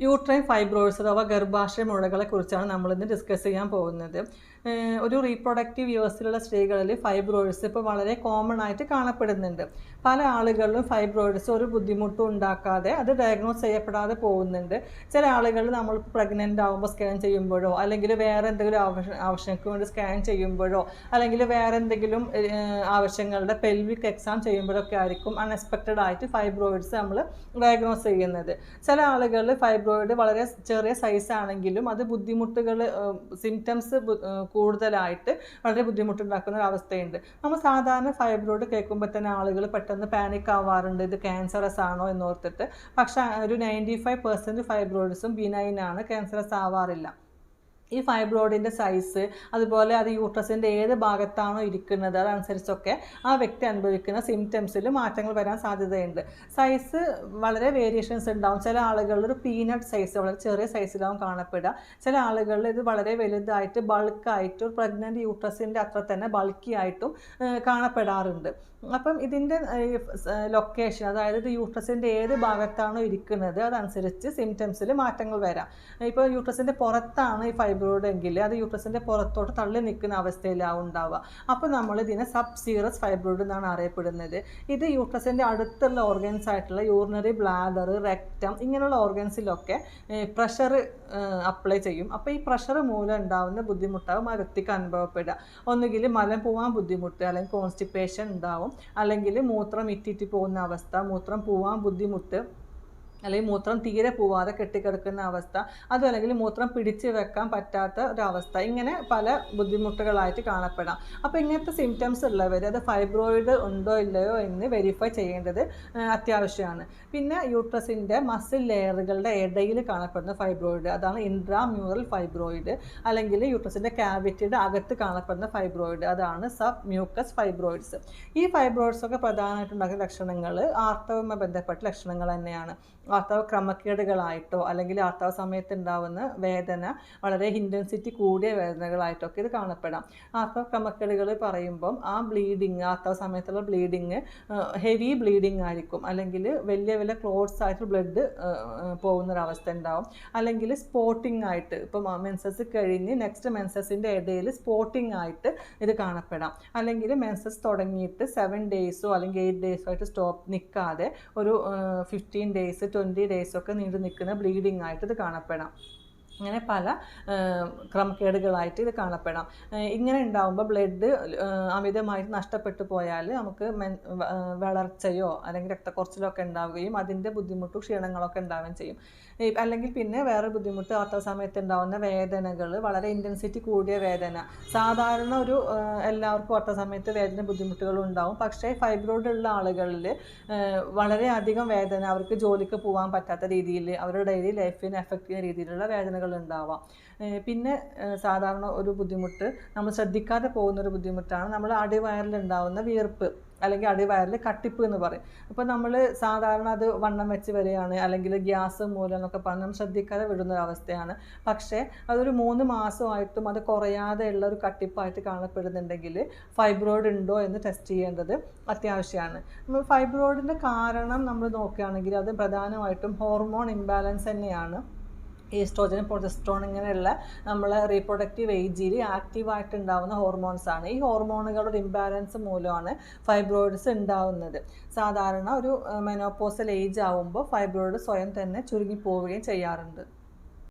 Uterine fibroids അഥവാ ഗർഭാശയ മുഴകളെ കുറിച്ചാണ് നമ്മളിന്ന് ഡിസ്കസ് ചെയ്യാൻ പോകുന്നത്. ഒരു റീപ്രൊഡക്റ്റീവ് ഇയേഴ്സിലുള്ള സ്ത്രീകളിൽ ഫൈബ്രോയിഡ്സ് ഇപ്പോൾ വളരെ കോമൺ ആയിട്ട് കാണപ്പെടുന്നുണ്ട്. പല ആളുകളിലും ഫൈബ്രോയിഡ്സ് ഒരു ബുദ്ധിമുട്ടും ഉണ്ടാക്കാതെ അത് ഡയഗ്നോസ് ചെയ്യപ്പെടാതെ പോകുന്നുണ്ട്. ചില ആളുകൾ നമ്മൾ പ്രഗ്നന്റ് ആകുമ്പോൾ സ്കാൻ ചെയ്യുമ്പോഴോ അല്ലെങ്കിൽ വേറെ എന്തെങ്കിലും ആവശ്യ ആവശ്യങ്ങൾക്ക് വേണ്ടി സ്കാൻ ചെയ്യുമ്പോഴോ അല്ലെങ്കിൽ വേറെ എന്തെങ്കിലും ആവശ്യങ്ങളുടെ പെൽവിക് എക്സാം ചെയ്യുമ്പോഴൊക്കെ ആയിരിക്കും അൺഎക്സ്പെക്റ്റഡ് ആയിട്ട് ഫൈബ്രോയിഡ്സ് നമ്മൾ ഡയഗ്നോസ് ചെയ്യുന്നത്. ചില ആളുകളിൽ ഫൈബ്രോയിഡ് വളരെ ചെറിയ സൈസ് ആണെങ്കിലും അത് ബുദ്ധിമുട്ടുകൾ സിംറ്റംസ് കൂടുതലായിട്ട് വളരെ ബുദ്ധിമുട്ടുണ്ടാക്കുന്ന ഒരു അവസ്ഥയുണ്ട് നമ്മൾ സാധാരണ ഫൈബ്രോയിഡ് കേൾക്കുമ്പോൾ തന്നെ ആളുകൾ പെട്ടെന്ന് പാനിക് ആവാറുണ്ട്. ഇത് ക്യാൻസറസ് ആണോ എന്നോർത്തിട്ട് പക്ഷേ ഒരു നയന്റി ഫൈവ് പെർസെന്റ് ഫൈബ്രോയിഡ്സും ബിനൈൻ ആണ് ക്യാൻസറസ് ആവാറില്ല. ഈ ഫൈബ്രോയിഡിന്റെ സൈസ് അതുപോലെ അത് യൂട്രസിന്റെ ഏത് ഭാഗത്താണോ ഇരിക്കുന്നത് അതനുസരിച്ചൊക്കെ ആ വ്യക്തി അനുഭവിക്കുന്ന സിംറ്റംസിൽ മാറ്റങ്ങൾ വരാൻ സാധ്യതയുണ്ട്. സൈസ് വളരെ വേരിയേഷൻസ് ഉണ്ടാവും. ചില ആളുകളിൽ ഒരു പീനട്ട് സൈസ് വളരെ ചെറിയ സൈസിലാവും കാണപ്പെടുക. ചില ആളുകളിൽ ഇത് വളരെ വലുതായിട്ട് ബൾക്കായിട്ട് ഒരു പ്രഗ്നന്റ് യൂട്രസിന്റെ അത്ര തന്നെ ബൾക്കി ആയിട്ടും കാണപ്പെടാറുണ്ട്. അപ്പം ഇതിന്റെ ലൊക്കേഷൻ അതായത് ഇത് യൂട്രസിന്റെ ഏത് ഭാഗത്താണോ ഇരിക്കുന്നത് അതനുസരിച്ച് സിംറ്റംസിൽ മാറ്റങ്ങൾ വരാം. ഇപ്പോൾ യൂട്രസിന്റെ പുറത്താണ് ഈ ഫൈബ്രോയിഡ് എങ്കിൽ അത് യൂട്രസിന്റെ പുറത്തോട്ട് തള്ളി നിൽക്കുന്ന അവസ്ഥയിലാവും ഉണ്ടാവുക. അപ്പോൾ നമ്മൾ ഇതിനെ സബ് സീറസ് ഫൈബ്രോയിഡ് എന്നാണ് അറിയപ്പെടുന്നത്. ഇത് യൂട്രസിന്റെ അടുത്തുള്ള ഓർഗൻസ് ആയിട്ടുള്ള യൂറിനറി ബ്ലാഡർ റെക്റ്റം ഇങ്ങനെയുള്ള ഓർഗൻസിലൊക്കെ പ്രഷർ അപ്ലൈ ചെയ്യും. അപ്പോൾ ഈ പ്രഷർ മൂലം ഉണ്ടാവുന്ന ബുദ്ധിമുട്ടാവും ആ വ്യക്തിക്ക് അനുഭവപ്പെടുക. ഒന്നുകിൽ മലം പോവാൻ ബുദ്ധിമുട്ട് അല്ലെങ്കിൽ കോൺസ്റ്റിപ്പേഷൻ ഉണ്ടാവും. അല്ലെങ്കിൽ മൂത്രം ഇറ്റിറ്റി പോകുന്ന അവസ്ഥ മൂത്രം പോവാൻ ബുദ്ധിമുട്ട് അല്ലെങ്കിൽ മൂത്രം തീരെ പോവാതെ കെട്ടിക്കിടക്കുന്ന അവസ്ഥ അതും അല്ലെങ്കിൽ മൂത്രം പിടിച്ച് വെക്കാൻ പറ്റാത്ത ഒരവസ്ഥ ഇങ്ങനെ പല ബുദ്ധിമുട്ടുകളായിട്ട് കാണപ്പെടാം. അപ്പോൾ ഇങ്ങനത്തെ സിംറ്റംസ് ഉള്ളവർ അത് ഫൈബ്രോയിഡ് ഉണ്ടോ ഇല്ലയോ എന്ന് വെരിഫൈ ചെയ്യേണ്ടത് അത്യാവശ്യമാണ്. പിന്നെ യൂട്രസിന്റെ മസിൽ ലെയറുകളുടെ ഇടയിൽ കാണപ്പെടുന്ന ഫൈബ്രോയിഡ് അതാണ് ഇൻട്രാമ്യൂറൽ ഫൈബ്രോയിഡ് അല്ലെങ്കിൽ യൂട്രസിന്റെ ക്യാവിറ്റിയുടെ അകത്ത് കാണപ്പെടുന്ന ഫൈബ്രോയിഡ് അതാണ് സബ് മ്യൂക്കസ് ഫൈബ്രോയിഡ്സ് ഈ ഫൈബ്രോയിഡ്സ് ഒക്കെ പ്രധാനമായിട്ടുണ്ടാക്കുന്ന ലക്ഷണങ്ങൾ ആർത്തവുമായി ബന്ധപ്പെട്ട ലക്ഷണങ്ങൾ തന്നെയാണ്. ആർത്തവ ക്രമക്കേടുകളായിട്ടോ അല്ലെങ്കിൽ ആർത്തവ സമയത്ത് ഉണ്ടാവുന്ന വേദന വളരെ ഇന്റൻസിറ്റി കൂടിയ വേദനകളായിട്ടോ ഒക്കെ ഇത് കാണപ്പെടാം. ഭർത്താവ് ക്രമക്കേടുകൾ പറയുമ്പം ആ ബ്ലീഡിങ് ആർത്തവ സമയത്തുള്ള ബ്ലീഡിങ് ഹെവി ബ്ലീഡിങ് ആയിരിക്കും. അല്ലെങ്കിൽ വലിയ വലിയ ക്ലോട്ട്സ് ആയിട്ട് ബ്ലഡ് പോകുന്നൊരവസ്ഥ ഉണ്ടാവും. അല്ലെങ്കിൽ സ്പോട്ടിംഗ് ആയിട്ട് ഇപ്പം മെൻസസ് കഴിഞ്ഞ് നെക്സ്റ്റ് മെൻസസിന്റെ ഇടയിൽ സ്പോട്ടിംഗ് ആയിട്ട് ഇത് കാണപ്പെടാം. അല്ലെങ്കിൽ മെൻസസ് തുടങ്ങിയിട്ട് സെവൻ ഡേയ്സോ അല്ലെങ്കിൽ എയ്റ്റ് ഡേയ്സോ ആയിട്ട് സ്റ്റോപ്പ് നിൽക്കാതെ ഒരു ഫിഫ്റ്റീൻ ഡേയ്സ് ട്വന്റി ഡേയ്സ് ഒക്കെ നീണ്ടു നിൽക്കുന്ന ബ്ലീഡിംഗ് ആയിട്ട് ഇത് കാണപ്പെടാം. അങ്ങനെ പല ക്രമക്കേടുകളായിട്ട് ഇത് കാണപ്പെടാം. ഇങ്ങനെ ഉണ്ടാകുമ്പോൾ ബ്ലഡ് അമിതമായിട്ട് നഷ്ടപ്പെട്ടു പോയാൽ നമുക്ക് മെൻ വളർച്ചയോ അല്ലെങ്കിൽ രക്തക്കുറച്ചിലോ ഒക്കെ ഉണ്ടാവുകയും അതിന്റെ ബുദ്ധിമുട്ടും ക്ഷീണങ്ങളൊക്കെ ഉണ്ടാവുകയും ചെയ്യും. അല്ലെങ്കിൽ പിന്നെ വേറെ ബുദ്ധിമുട്ട് ആർത്തവ സമയത്ത് ഉണ്ടാവുന്ന വേദനകൾ വളരെ ഇന്റൻസിറ്റി കൂടിയ വേദന. സാധാരണ ഒരു എല്ലാവർക്കും ആർത്തവ സമയത്ത് വേദന ബുദ്ധിമുട്ടുകൾ ഉണ്ടാവും. പക്ഷേ ഫൈബ്രോയിഡ് ഉള്ള ആളുകളിൽ വളരെയധികം വേദന അവർക്ക് ജോലിക്ക് പോകാൻ പറ്റാത്ത രീതിയിൽ അവരുടെ ഡെയിലി ലൈഫിന് എഫക്റ്റ് ചെയ്യുന്ന രീതിയിലുള്ള വേദനകൾ ഉണ്ടാവാം പിന്നെ സാധാരണ ഒരു ബുദ്ധിമുട്ട് നമ്മൾ ശ്രദ്ധിക്കാതെ പോകുന്ന ഒരു ബുദ്ധിമുട്ടാണ് നമ്മൾ അടിവയറിൽ ഉണ്ടാവുന്ന വിയർപ്പ് അല്ലെങ്കിൽ അടിവയറിൽ കട്ടിപ്പ് എന്ന് പറയും. അപ്പോൾ നമ്മൾ സാധാരണ അത് വണ്ണം വെച്ച് വരികയാണ് അല്ലെങ്കിൽ ഗ്യാസ് മൂലം എന്നൊക്കെ പറഞ്ഞ് നമ്മൾ ശ്രദ്ധിക്കാതെ വിടുന്നൊരവസ്ഥയാണ്. പക്ഷേ അതൊരു മൂന്ന് മാസമായിട്ടും അത് കുറയാതെ ഉള്ള ഒരു കട്ടിപ്പായിട്ട് കാണപ്പെടുന്നുണ്ടെങ്കിൽ ഫൈബ്രോയിഡ് ഉണ്ടോ എന്ന് ടെസ്റ്റ് ചെയ്യേണ്ടത് അത്യാവശ്യമാണ്. നമ്മൾ ഫൈബ്രോയിഡിന്റെ കാരണം നമ്മൾ നോക്കുകയാണെങ്കിൽ അത് പ്രധാനമായിട്ടും ഹോർമോൺ ഇംബാലൻസ് തന്നെയാണ്. ഈസ്ട്രോജൻ പ്രൊജസ്ട്രോൺ ഇങ്ങനെയുള്ള നമ്മളെ റീപ്രൊഡക്റ്റീവ് ഏജിൽ ആക്റ്റീവായിട്ട് ഹോർമോൺസ് ആണ്. ഈ ഹോർമോണുകളുടെ ഇംബാലൻസ് മൂലമാണ് ഫൈബ്രോയിഡ്സ് ഉണ്ടാവുന്നത്. സാധാരണ ഒരു മെനോപോസൽ ഏജ് ആവുമ്പോൾ ഫൈബ്രോയിഡ് സ്വയം തന്നെ ചുരുങ്ങി പോവുകയും ചെയ്യാറുണ്ട്.